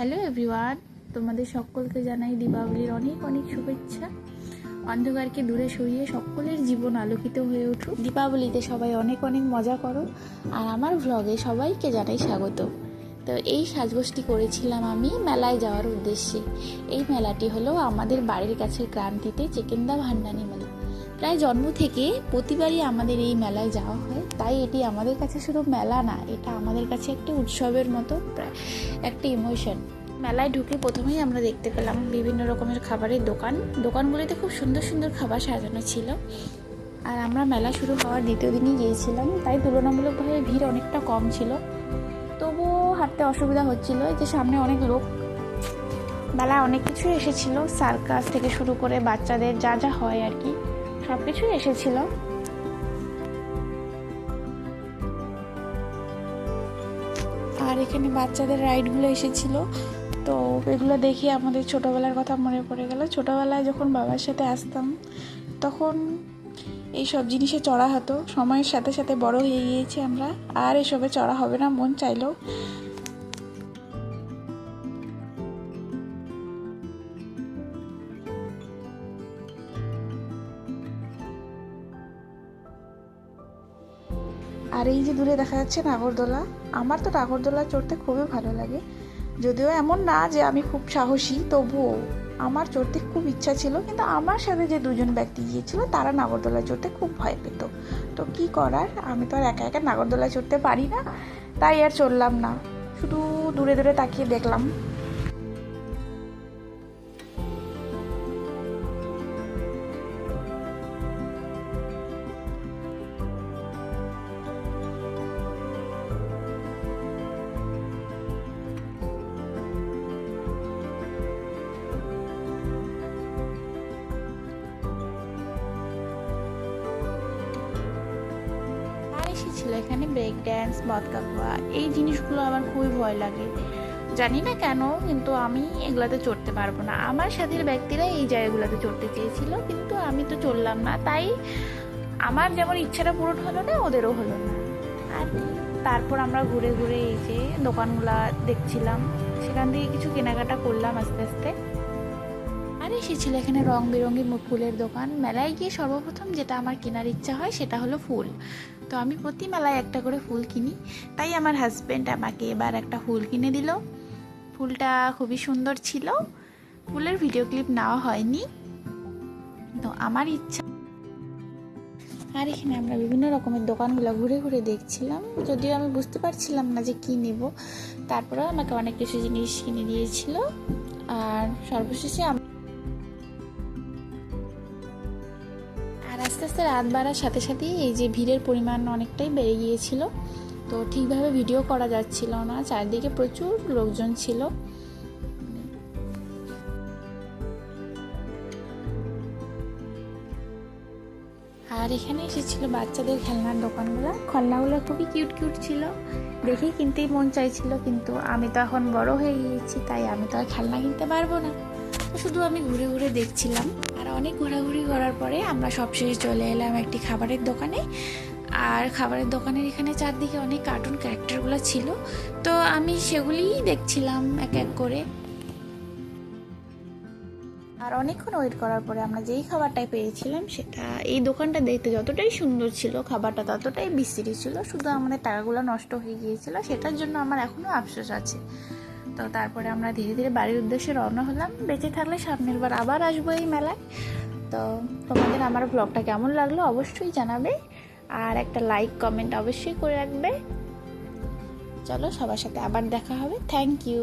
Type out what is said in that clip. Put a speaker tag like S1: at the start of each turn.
S1: Hello everyone তোমাদের সকলকে জানাই দীপাবলির অনেক অনেক শুভেচ্ছা। অন্ধকারকে দূরে সরিয়ে সকলের জীবন আলোকিত হয়ে উঠুক। দীপাবলিতে সবাই অনেক অনেক মজা করো। আর আমার ভ্লগে সবাইকে জানাই স্বাগত। তো এই সাজগোষ্ঠী করেছিলাম আমি মেলায় যাওয়ার উদ্দেশ্যে। এই মেলাটি হলো আমাদের বাড়ির কাছে ক্রান্তিতে চেকেন্দা ভান্ডানি মেলা। প্রায় জন্ম থেকে প্রতিবারই আমাদের এই মেলায় যাওয়া হয়। তাই এটি আমাদের কাছে শুধু মেলা না, এটা আমাদের কাছে একটি উৎসবের মতো প্রায় একটা ইমোশন মেলায় ঢুকে প্রথমেই আমরা দেখতে পেলাম বিভিন্ন রকমের খাবারের দোকান। দোকানগুলিতে খুব সুন্দর সুন্দর খাবার সাজানো ছিল। আর আমরা মেলা শুরু হওয়ার দ্বিতীয় দিনই গিয়েছিলাম, তাই তুলনামূলকভাবে ভিড় অনেকটা কম ছিল। তবুও হাঁটতে অসুবিধা হচ্ছিল যে সামনে অনেক লোক। মেলায় অনেক কিছুই এসেছিল, সার্কাস থেকে শুরু করে বাচ্চাদের যা যা হয় আর কি। সব কিছুই এসেছিল। আর এখানে বাচ্চাদের রাইডগুলো এসেছিল। তো এগুলো দেখে আমাদের ছোটোবেলার কথা মনে পড়ে গেল। ছোটোবেলায় যখন বাবার সাথে আসতাম, তখন এই সব জিনিসে চড়া হতো। সময়ের সাথে সাথে বড় হয়ে গিয়েছি আমরা। আর এসবে চড়া হবে না, মন চাইলেও আর এই যে দূরে দেখা যাচ্ছে নাগরদোলা, আমার তো নাগরদোলা চড়তে খুবই ভালো লাগে। যদিও এমন না যে আমি খুব সাহসী, তবুও আমার চড়তে খুব ইচ্ছা ছিল, কিন্তু আমার সাথে যে দুজন ব্যক্তি গিয়েছিল, তারা নাগরদোলা চড়তে খুব ভয় পেত। তো কি করার? আমি তো আর একা একা নাগরদোলা চড়তে পারি না, তাই আর চললাম না। শুধু দূরে দূরে তাকিয়ে দেখলাম। এসেছিল এখানে ব্রেক ড্যান্স বদকা খাওয়া এই জিনিসগুলো আমার খুবই ভয় লাগে। জানি না কেন, কিন্তু আমি এগুলাতে চড়তে পারব না। আমার সাথের ব্যক্তিরা এই জায়গাগুলোতে চড়তে চেয়েছিল, কিন্তু আমি তো চললাম না। তাই আমার যেমন ইচ্ছাটা পূরণ হলো না, ওদেরও হলো না। আর তারপর আমরা ঘুরে ঘুরে এই যে দোকানগুলা দেখছিলাম, সেখান থেকে কিছু কেনাকাটা করলাম আস্তে আস্তে। আর এসেছিল এখানে রং বেরঙের ফুলের দোকান। মেলায় গিয়ে সর্বপ্রথম যেটা আমার কেনার ইচ্ছা হয় সেটা হলো ফুল। তো আমি প্রতি মেলায় একটা করে ফুল কিনি। তাই আমার হাজব্যান্ড আমাকে এবার একটা ফুল কিনে দিল। ফুলটা খুবই সুন্দর ছিল। ফুলের ভিডিও ক্লিপ নেওয়া হয়নি। তো আমার ইচ্ছা আর এখানে আমরা বিভিন্ন রকমের দোকানগুলো ঘুরে ঘুরে দেখছিলাম। যদিও আমি বুঝতে পারছিলাম না যে কী নেব। তারপরেও আমাকে অনেক কিছু জিনিস কিনে দিয়েছিল। আর সর্বশেষে আর আস্তে আস্তে রাত বাড়ার সাথে সাথেই এই যে ভিড়ের পরিমাণ অনেকটাই বেড়ে গিয়েছিল। তো ঠিকভাবে ভিডিও করা যাচ্ছিল না, চারদিকে প্রচুর লোকজন ছিল। আর এখানে এসেছিল বাচ্চাদের খেলনার দোকানগুলো। খেলনাগুলো খুবই কিউট কিউট ছিল। দেখেই কিনতেই মন চাইছিল, কিন্তু আমি তো এখন বড় হয়ে গিয়েছি, তাই আমি তো আর খেলনা কিনতে পারব না। শুধু আমি ঘুরে ঘুরে দেখছিলাম, আর অনেক ঘোরাঘুরি করার পরে আমরা সবশেষে চলে এলাম একটি খাবারের দোকানে। আর খাবারের দোকানের এখানে চারদিকে অনেক কার্টুন ক্যারেক্টারগুলো ছিল, তো আমি সেগুলিই দেখছিলাম এক এক করে। আর অনেকক্ষণ ওয়েট করার পরে আমরা যেই খাবারটাই পেয়েছিলাম, সেটা এই দোকানটা দেখতে যতটাই সুন্দর ছিল, খাবারটা ততটাই বিশ্রী ছিল, শুধু আমাদের টাকাগুলো নষ্ট হয়ে গিয়েছিল, সেটার জন্য আমার এখনও আফসোস আছে। তো তারপরে আমরা ধীরে ধীরে বাড়ির উদ্দেশ্যে রওনা হলাম। বেঁচে থাকলে সামনের বার আবার আসব এই মেলায়। তো তোমাদের আমার ব্লগটা কেমন লাগল অবশ্যই জানাবে। আর একটা লাইক কমেন্ট অবশ্যই করে রাখবে। চলো সবার সাথে আবার দেখা হবে। Thank you